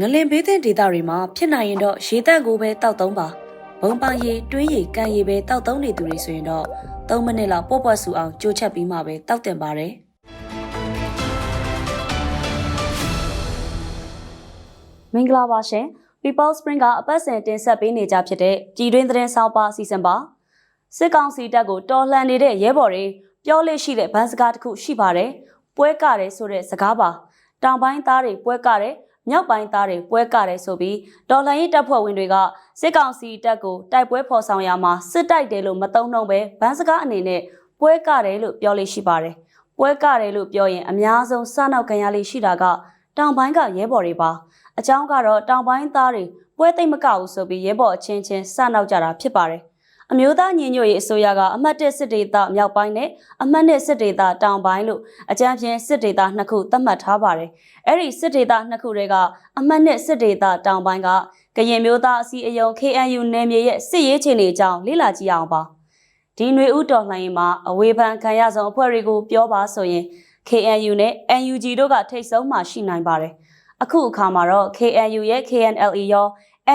ငလင်ဘေးသင့်ဒေသတွေမှာဖြစ်နိုင်ရင်တော့ရေတက်ကိုပဲတောက်သုံးပါဘုံပန်းရေတွင်းရေကန်ရေပဲတောက်သုံးနေသူတွေဆိုရင်တော့3မိနစ်လောက်ပေါ့ပေါ့ဆူအောင်ကြိုးချက်ပြီးမှပဲတောက်တင်ပါတယ်မင်္ဂလာပါရှင် People Spring ကအပတ်စဉ်တင်ဆက်ပေးနေကြဖြစ်တဲ့ကြည်တွင်းသတင်းဆောင်ပါအစီအစဉ်ပါစစ်ကောင်စီတပ်ကိုတော်လှန်နေတဲ့ရဲဘော်တွေပြောလို့ရှိတဲ့ဗန်းစကားတစ်ခုရှိပါတယ်ပွဲကတယ်ဆိုတဲ့စကားပါတောင်ပိုင်းသားတွေပွဲကတယ် မြောက်ပိုင်းသားတွေပွဲကတယ်ဆိုပြီးဒေါ်လာရေးတပ်ဖွဲ့ဝင်တွေကစစ်ကောင်စီတပ်ကိုတိုက်ပွဲဖော်ဆောင်ရမှာစစ်တိုက်တယ်လို့မသုံးနှုံပဲဗန်းစကားအနေနဲ့ပွဲကတယ်လို့ပြောလို့ရှိပါတယ်ပွဲကတယ်လို့ပြောရင်အများဆုံးစနောက်ခံရလေးရှိတာကတောင်ပိုင်းကရဲဘော်တွေပါအကြောင်းကတော့တောင်ပိုင်းသားတွေပွဲသိမ့်မကဘူးဆိုပြီးရဲဘော်အချင်းချင်းစနောက်ကြတာဖြစ်ပါတယ် အမျိုးသားညီညွတ်ရေးအစိုးရကအမှတ်၁စစ်ဒေသမြောက်ပိုင်းနဲ့အမှတ်၂စစ်ဒေသတောင်ပိုင်းလို့အကြမ်းဖျင်းစစ်ဒေသနှစ်ခုသတ်မှတ်ထားပါတယ်။အဲ့ဒီစစ်ဒေသနှစ်ခုတွေကအမှတ်၂စစ်ဒေသတောင်ပိုင်းကကရင်မျိုးသားအစည်းအရုံး KNU နယ်မြေရဲ့စစ်ရေးခြေနေအကြောင်းလေ့လာကြည့်အောင်ပါ။ဒီຫນွေဥတော်လှန်ရေးမှာအဝေဖန်ခံရဆုံးအဖွဲ့တွေကိုပြောပါဆိုရင် KNU နဲ့ NUG တို့ကထိတ်ဆုံးမှရှိနိုင်ပါတယ်။အခုအခါမှာတော့ KNU ရဲ့ KNLA ရော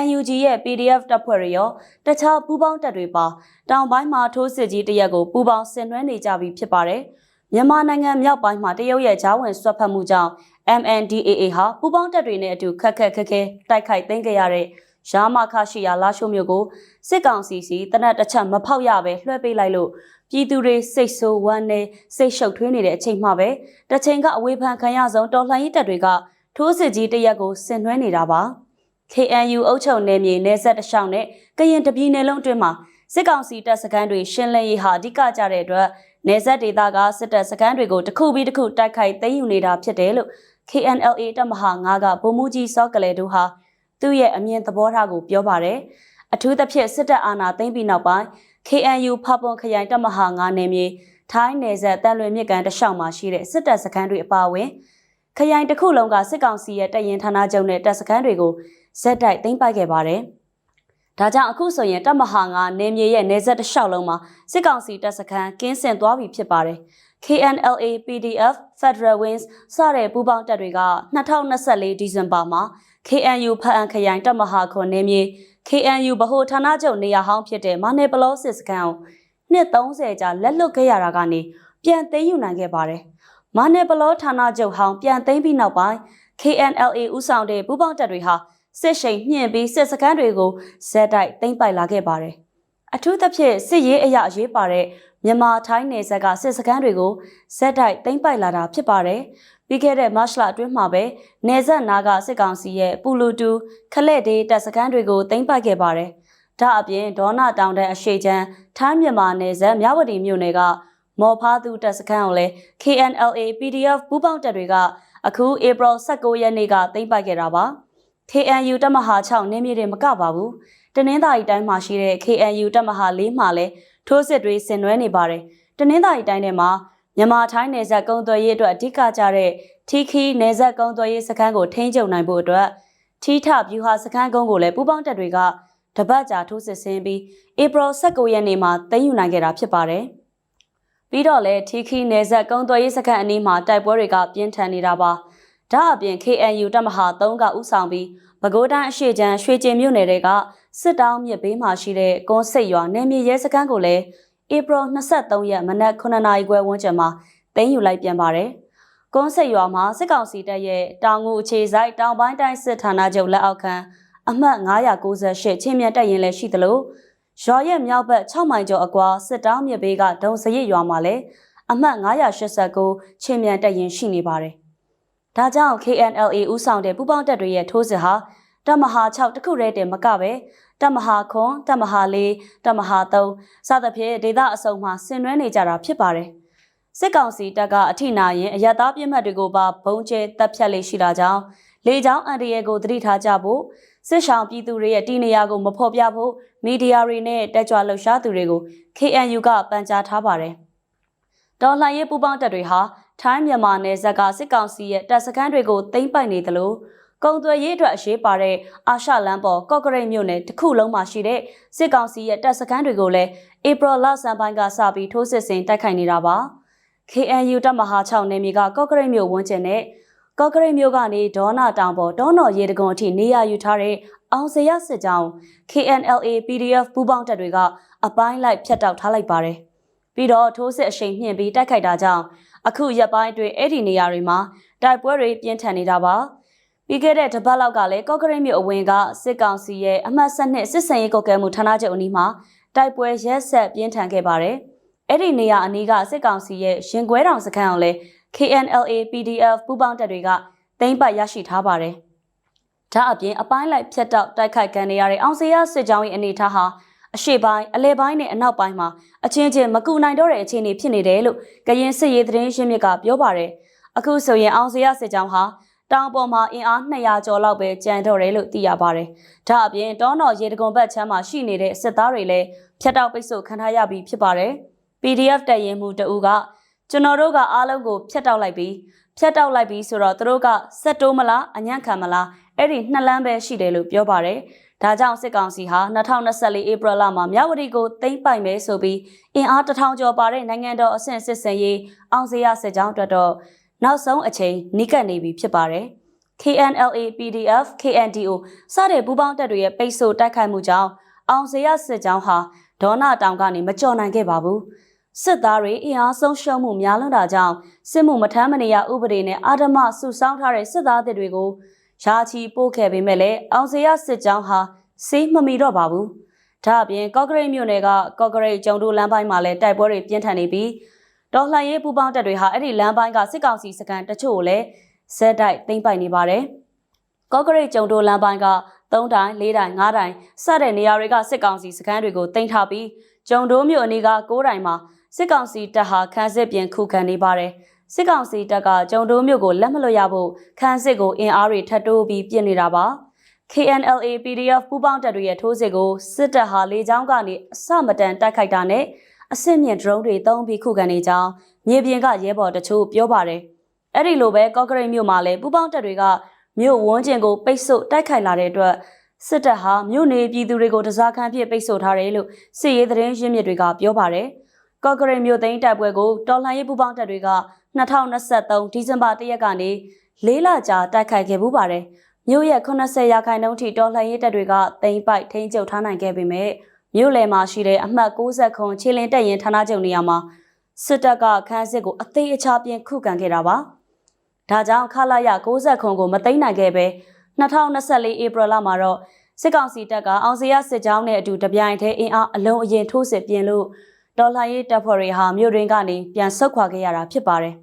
NUG ရဲ့ PDF တပ်ဖွဲ့တွေရောတခြားပူးပေါင်းတပ်တွေပါတောင်ပိုင်းမှာထိုးစစ်ကြီးတရက်ကိုပူးပေါင်းဆင်နွှဲနေကြပြီဖြစ်ပါတယ်။မြန်မာနိုင်ငံမြောက်ပိုင်းမှာတရုတ်ရဲ့ဂျားဝင်ဆွတ်ဖက်မှုကြောင့် MNDAA ဟာပူးပေါင်းတပ်တွေနဲ့အတူခက်ခက်ခက်ခဲတိုက်ခိုက်သိမ်းခဲ့ရတဲ့ရာမခရှိယာလာရှိုးမျိုးကိုစစ်ကောင်စီစီတနက်တစ်ချက်မဖောက်ရပဲလွှဲပေးလိုက်လို့ပြည်သူတွေစိတ်ဆိုးဝမ်းနည်းစိတ်ရှုပ်ထွေးနေတဲ့အချိန်မှပဲတစ်ချိန်ကအဝေဖန်ခံရဆုံးတော်လှန်ရေးတပ်တွေကထိုးစစ်ကြီးတရက်ကိုဆင်နွှဲနေတာပါ။ KNU အုပ်ချုပ်နယ်မြေနယ်ဆက်တစ်လျှောက်နဲ့ကရင်တပြည်နယ်လုံးအတွင်းမှာစစ်ကောင်စီတပ်စခန်းတွေရှင်းလင်းရေးဟာအဓိကကြတဲ့အတွက်နယ်ဆက်ဒေသကစစ်တပ်စခန်းတွေကိုတစ်ခုပြီးတစ်ခုတိုက်ခိုက်သိမ်းယူနေတာဖြစ်တယ်လို့ KNLA တပ်မဟာ9ကဗိုလ်မှူးကြီးစောကလေးတို့ဟာသူ့ရဲ့အမြင်သဘောထားကိုပြောပါတယ်အထူးသဖြင့်စစ်တပ်အာဏာသိမ်းပြီးနောက်ပိုင်း KNU ဖပွန်ခရိုင်တပ်မဟာ9နယ်မြေထိုင်းနယ်ဆက်တန်လွင်မြစ်ကန်တလျှောက်မှာရှိတဲ့စစ်တပ်စခန်းတွေအပါအဝင် ခရိုင်တစ်ခုလုံးကစစ်ကောင်စီရဲ့တပ်ရင်ဌာနချုပ်နဲ့တပ်စခန်းတွေကိုဇက်တိုက်သိမ်းပိုက်ခဲ့ပါတယ်။ဒါကြောင့်အခုဆိုရင်တပ်မဟာကနေမြေရဲ့နေဆက်တစ်လျှောက်လုံးမှာစစ်ကောင်စီတပ်စခန်းကင်းစင်သွားပြီဖြစ်ပါတယ်။ KNLA PDF Federal Wings စတဲ့ပူးပေါင်းတပ်တွေက2024ဒီဇင်ဘာမှာ KNU ဖအံခရိုင်တပ်မဟာခွန်နေမြေ KNU ဗဟိုဌာနချုပ်နေရာဟောင်းဖြစ်တဲ့မနယ်ပလောစစ်စခန်းကိုနှစ်30ကြာလက်လွတ်ခဲ့ရတာကနေပြန်သိမ်းယူနိုင်ခဲ့ပါတယ်။ မနယ်ပလောဌာနချုပ်ဟောင်းပြန်သိမ်းပြီးနောက်ပိုင်း KNLA ဥဆောင်တဲ့ပူးပေါင်းတပ်တွေဟာစစ်ရှိန်ညှင့်ပြီးစစ်စခန်းတွေကိုဇက်တိုက်သိမ်းပိုက်လာခဲ့ပါတယ်။အထူးသဖြင့်စစ်ရေးအရာအရေးပါတဲ့မြန်မာထိုင်းနယ်စပ်ကစစ်စခန်းတွေကိုဇက်တိုက်သိမ်းပိုက်လာတာဖြစ်ပါတယ်။ပြီးခဲ့တဲ့မတ်လအတွင်းမှာပဲနယ်စပ်နာကစစ်ကောင်စီရဲ့ပူလူတူခလက်ဒေးတပ်စခန်းတွေကိုသိမ်းပိုက်ခဲ့ပါတယ်။ဒါအပြင်ဒေါနာတောင်တန်းအရှိချမ်းထိုင်းမြန်မာနယ်စပ်မြဝတီမြို့နယ်က မော်ဖားသူတပ်စခန်းကိုလည်း KNLA PDF ပူးပေါင်းတပ်တွေကအခုဧပြီ16ရက်နေ့ကသိမ်းပိုက်ခဲ့တာပါ။ KNU တပ်မဟာ6နင်းမြေတွေမကပါဘူး။တနင်္သာရီတိုင်းမှာရှိတဲ့ KNU တပ်မဟာ4မှာလည်းထိုးစစ်တွေဆင်နွှဲနေပါတယ်။တနင်္သာရီတိုင်းထဲမှာမြန်မာထိုင်းနယ်စပ်ကုန်းသွယ်ရေးအတွက်အဓိကကျတဲ့ထီခီနယ်စပ်ကုန်းသွယ်ရေးစခန်းကိုထိန်းချုပ်နိုင်ဖို့အတွက်ထီထဗျူဟာစခန်းကုန်းကိုလည်းပူးပေါင်းတပ်တွေကတပတ်ကြာထိုးစစ်ဆင်ပြီးဧပြီ19ရက်နေ့မှာသိမ်းယူနိုင်ခဲ့တာဖြစ်ပါတယ်။ ပြီးတော့လည်းထီခီနယ်စပ်ကုန်းသွယ်ရေးစခန်းအနီးမှာတိုက်ပွဲတွေကပြင်းထန်နေတာပါ။ဒါအပြင် KNU တပ်မဟာ3ကဥဆောင်ပြီးပဲခူးတိုင်းအရှိချမ်းရွှေကျင်မြို့နယ်တွေကစစ်တောင်းမြစ်ဘေးမှာရှိတဲ့ကွန်စိတ်ရွာနယ်မြေရဲစခန်းကိုလည်းဧပြီ23ရက်မနက်9နာရီခွဲဝန်းကျင်မှာသိမ်းယူလိုက်ပြန်ပါတယ်။ကွန်စိတ်ရွာမှာစစ်ကောင်စီတပ်ရဲ့တောင်ငူအခြေစိုက်တောင်ပိုင်းတိုင်းစစ်ဌာနချုပ်လက်အောက်ခံအမှတ်998ချင်းမြတ်တပ်ရင်လည်းရှိသလို ရွာရဲ့မြောက်ဘက်6မိုင်ကျော်အကွာစစ်တောင်းမြစ်ဘေးကဒုံစရစ်ရွာမှာလည်းအမှတ်989ချင်းမြတ်တပ်ရင်ရှိနေပါတယ်ဒါကြောင့် KNLA ဦးဆောင်တဲ့ပူးပေါင်းတပ်တွေရဲ့ထိုးစစ်ဟာတပ်မဟာ6တခုတည်းတင်မကပဲတပ်မဟာခွန်တပ်မဟာ4တပ်မဟာ3စသဖြင့်ဒေသအစုံမှာဆင်နွှဲနေကြတာဖြစ်ပါတယ်စစ်ကောင်စီတပ်ကအထိနာရင်အရတားပြစ်မှတ်တွေကိုပါဘုံကျဲတပ်ဖြတ်လေးရှိတာကြောင့်လေကြောင်းအန်တရဲကိုသတိထားကြဖို့ စစ်ဆောင်ပြည်သူတွေရဲ့တီနေရာကိုမဖော်ပြဖို့မီဒီယာတွေနဲ့တက်ကြွလှုပ်ရှားသူတွေကို KNU ကပန်ကြားထားပါတယ်တော်လှန်ရေးပူးပေါင်းတပ်တွေဟာထိုင်းမြန်မာနယ်စပ်ကစစ်ကောင်စီရဲ့တပ်စခန်းတွေကိုသိမ်းပိုက်နေသလိုကုံသွယ်ရေးအတွက်အရေးပါတဲ့အာရှလမ်းပေါ်ကော့ကရိတ်မြို့နယ်တစ်ခုလုံးမှာရှိတဲ့စစ်ကောင်စီရဲ့တပ်စခန်းတွေကိုလည်းဧပြီလဆန်းပိုင်းကစပြီးထိုးစစ်ဆင်တိုက်ခိုက်နေတာပါ KNU တပ်မဟာ6နယ်မြေကကော့ကရိတ်မြို့ဝန်းကျင်နဲ့ ကော့ကရိတ်မြို့ကနေဒေါနာတောင်ပေါ်ဒေါနော်ရေတကုံအထိနေရာယူထားတဲ့အောင်စရစစ်ကြောင်း KNLA PDF ပူးပေါင်းတပ်တွေကအပိုင်းလိုက်ဖျက်တောက်ထားလိုက်ပါတယ်။ပြီးတော့ထိုးစစ်အရှိန်မြင့်ပြီးတိုက်ခိုက်တာကြောင့်အခုရက်ပိုင်းအတွင်းအဲ့ဒီနေရာတွေမှာတိုက်ပွဲတွေပြင်းထန်နေတာပါ။ပြီးခဲ့တဲ့တပတ်လောက်ကလည်းကော့ကရိတ်မြို့အဝင်ကစစ်ကောင်စီရဲ့အမှတ်7နှစ်စစ်စင်ရေးကော့ကဲမှုဌာနချုပ်အနီးမှာတိုက်ပွဲရက်ဆက်ပြင်းထန်ခဲ့ပါတယ်။အဲ့ဒီနေရာအနီးကစစ်ကောင်စီရဲ့ရင်ကွဲတောင်စခန်းအောင်လဲ KNLA PDF ပူးပေါင်းတပ်တွေကသိမ်းပိုက်ရရှိထားပါတယ်။ဒါအပြင်အပိုင်းလိုက်ဖြတ်တောက်တိုက်ခိုက်ခံနေရတဲ့အောင်စရစစ်ကြောင်းရဲ့အနေအထားဟာအရှိပိုင်းအလဲပိုင်းနဲ့အနောက်ပိုင်းမှာအချင်းချင်းမကူနိုင်တော့တဲ့အခြေအနေဖြစ်နေတယ်လို့ကရင်စစ်ရေးသတင်းရင်းမြစ်ကပြောပါတယ်။အခုဆိုရင်အောင်စရစစ်ကြောင်းဟာတောင်ပေါ်မှာအင်အား200ကျော်လောက်ပဲကျန်တော့တယ်လို့သိရပါတယ်။ဒါအပြင်တောနော်ရေတကုံဘက်ချမ်းမှာရှိနေတဲ့စစ်သားတွေလည်းဖျက်တောက်ပိတ်ဆို့ခံထားရပြီးဖြစ်ပါတယ်။ PDF တပ်ရင်မှုတအူးက ကျွန်တော်တို့ကအားလုံးကိုဖျက်တောက်လိုက်ပြီးဖျက်တောက်လိုက်ပြီးဆိုတော့သူတို့ကစက်တိုးမလားအညံ့ခံမလားအဲ့ဒီနှစ်လမ်းပဲရှိတယ်လို့ပြောပါတယ်။ဒါကြောင့်စစ်ကောင်စီဟာ2024ဧပြီလမှာမြဝတီကိုသိမ်းပိုက်မယ်ဆိုပြီးအင်အားတထောင်ကျော်ပါတဲ့နိုင်ငံတော်အဆင့်စစ်စင်ရေးအောင်စရစစ်ကြောင်းအတွက်တော့နောက်ဆုံးအချိန်နီးကပ်နေပြီဖြစ်ပါတယ်။ KNLA PDF KNDO စတဲ့ပူးပေါင်းတပ်တွေရဲ့ပိတ်ဆို့တိုက်ခိုက်မှုကြောင့်အောင်စရစစ်ကြောင်းဟာဒေါနာတောင်ကနေမကြော်နိုင်ခဲ့ပါဘူး။ စစ်သားတွေအင်အားဆုံးရှုံးမှုများလွန်းတာကြောင့်စစ်မှုမထမ်းမနေရဥပဒေနဲ့အာဓမစုဆောင်းထားတဲ့စစ်သားတွေကိုရာချီပို့ခဲ့ပေမဲ့လည်းအောင်စရစစ်ကြောင်းဟာစေးမမီတော့ပါဘူး။ဒါအပြင်ကော့ကရိတ်မြို့နယ်ကကော့ကရိတ်ကျုံတို့လမ်းပိုင်းမှာလည်းတိုက်ပွဲတွေပြင်းထန်နေပြီးဒေါ်လှန်ရေးပူပေါင်းတပ်တွေဟာအဲ့ဒီလမ်းပိုင်းကစစ်ကောင်စီစခန်းတချို့ကိုလည်းဇက်တိုက်သိမ်းပိုက်နေပါတယ်။ကော့ကရိတ်ကျုံတို့လမ်းပိုင်းက3တိုင်4တိုင်5တိုင်စတဲ့နေရာတွေကစစ်ကောင်စီစခန်းတွေကိုသိမ်းထားပြီးကျုံတို့မြို့အနီးက9တိုင်မှာ စစ်ကောင်စီတပ်ဟာခန်းစစ်ပြင်ခုခံနေပါတယ်။စစ်ကောင်စီတပ်ကကျုံတို့မြို့ကိုလက်မလွတ်ရဖို့ခန်းစစ်ကိုအင်အားတွေထပ်တိုးပြီးပြင်နေတာပါ။ KNLA PDF ပူးပေါင်းတပ်တွေရဲ့ထိုးစစ်ကိုစစ်တပ်ဟာလေကြောင်းကနေအစမတန်တိုက်ခိုက်တာနဲ့အစစ်မြင့် drone တွေသုံးပြီးခုခံနေကြောင်းမြေပြင်ကရဲဘော်တချို့ပြောပါတယ်။အဲ့ဒီလိုပဲကော့ကရိတ်မြို့မှာလည်းပူးပေါင်းတပ်တွေကမြို့ဝန်းကျင်ကိုပိတ်ဆို့တိုက်ခိုက်လာတဲ့အတွက်စစ်တပ်ဟာမြို့နေပြည်သူတွေကိုတစားခံဖြစ်ပိတ်ဆို့ထားတယ်လို့စစ်ရေးသတင်းရင်းမြစ်တွေကပြောပါတယ်။ ကော့ကရိတ်မြို့သိမ်းတပ်ပွဲကိုတော်လှန်ရေးပူးပေါင်းတပ်တွေက2023ဒီဇင်ဘာ1ရက်ကနေ၄လကြာတိုက်ခိုက်ခဲ့ပူးပါတယ်။မြို့ရဲ့80ရာခိုင်နှုန်းထိတော်လှန်ရေးတပ်တွေကသိမ်းပိုက်ထိန်းချုပ်ထားနိုင်ခဲ့ပေမဲ့မြို့လယ်မှာရှိတဲ့အမှတ်60ခုခြေလင်းတက်ရင်ဌာနချုပ်နေရာမှာစစ်တပ်ကခန်းစစ်ကိုအသေးအချာပြင်ခုခံခဲ့တာပါ။ဒါကြောင့်ခလာရ60ခုကိုမသိမ်းနိုင်ခဲ့ပဲ2024ဧပြီလမှာတော့စစ်ကောင်စီတပ်ကအောင်စရစစ်ကြောင်းနဲ့အတူတပြိုင်တည်းအင်အားအလုံးအရင်ထိုးစစ်ပြင်လို့ ဒေါ်လာရေးတပ်ဖွဲ့တွေဟာမြို့ရင်းကနေပြန်ဆုတ်ခွာခဲ့ရတာဖြစ်ပါတယ်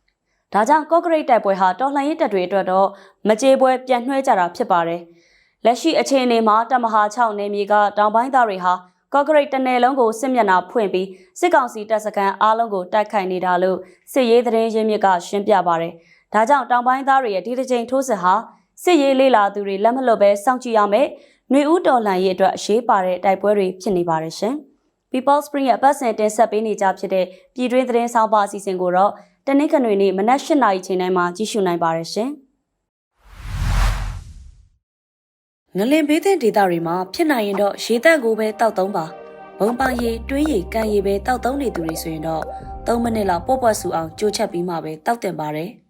။ဒါကြောင့်ကော့ကရိတ်တိုက်ပွဲဟာတော်လှန်ရေးတပ်တွေအတွက်တော့မကြေပွဲပြန်နှွှဲကြတာဖြစ်ပါတယ်။လက်ရှိအခြေအနေမှာတမဟာ6နေမြေကတောင်ပိုင်းသားတွေဟာကော့ကရိတ်တနယ်လုံးကိုစစ်မျက်နှာဖွင့်ပြီးစစ်ကောင်စီတပ်စခန်းအားလုံးကိုတိုက်ခိုက်နေတာလို့စစ်ရေးသတင်းရင်းမြစ်ကရှင်းပြပါတယ်။ဒါကြောင့်တောင်ပိုင်းသားတွေရဲ့ဒီတစ်ချိန်ထိုးစစ်ဟာစစ်ရေးလေးလာသူတွေလက်မလွတ်ပဲစောင့်ကြည့်ရမယ်။ຫນွေဦးတော်လှန်ရေးအတွက်အရေးပါတဲ့တိုက်ပွဲတွေဖြစ်နေပါတယ်ရှင်။ People Spring ရဲ့ပတ်စင်တင်ဆက်ပေးနေကြဖြစ်တဲ့ပြည်တွင်းသတင်းဆောင်ပါအစီအစဉ်ကိုတော့တနင်္ဂနွေနေ့မနက်၈နာရီချိန်တိုင်းမှာကြည့်ရှုနိုင်ပါတယ်ရှင်။ငလင်ဘေးတဲ့ဒေသတွေမှာဖြစ်နိုင်ရင်တော့ရေတက်ကိုပဲတောက်သုံးပါ။ဘုံပန်းရေတွင်းရေကန်ရေပဲတောက်သုံးနေသူတွေဆိုရင်တော့3မိနစ်လောက်ပေါ့ပွက်ဆူအောင်ကြိုးချက်ပြီးမှပဲတောက်တင်ပါတယ်။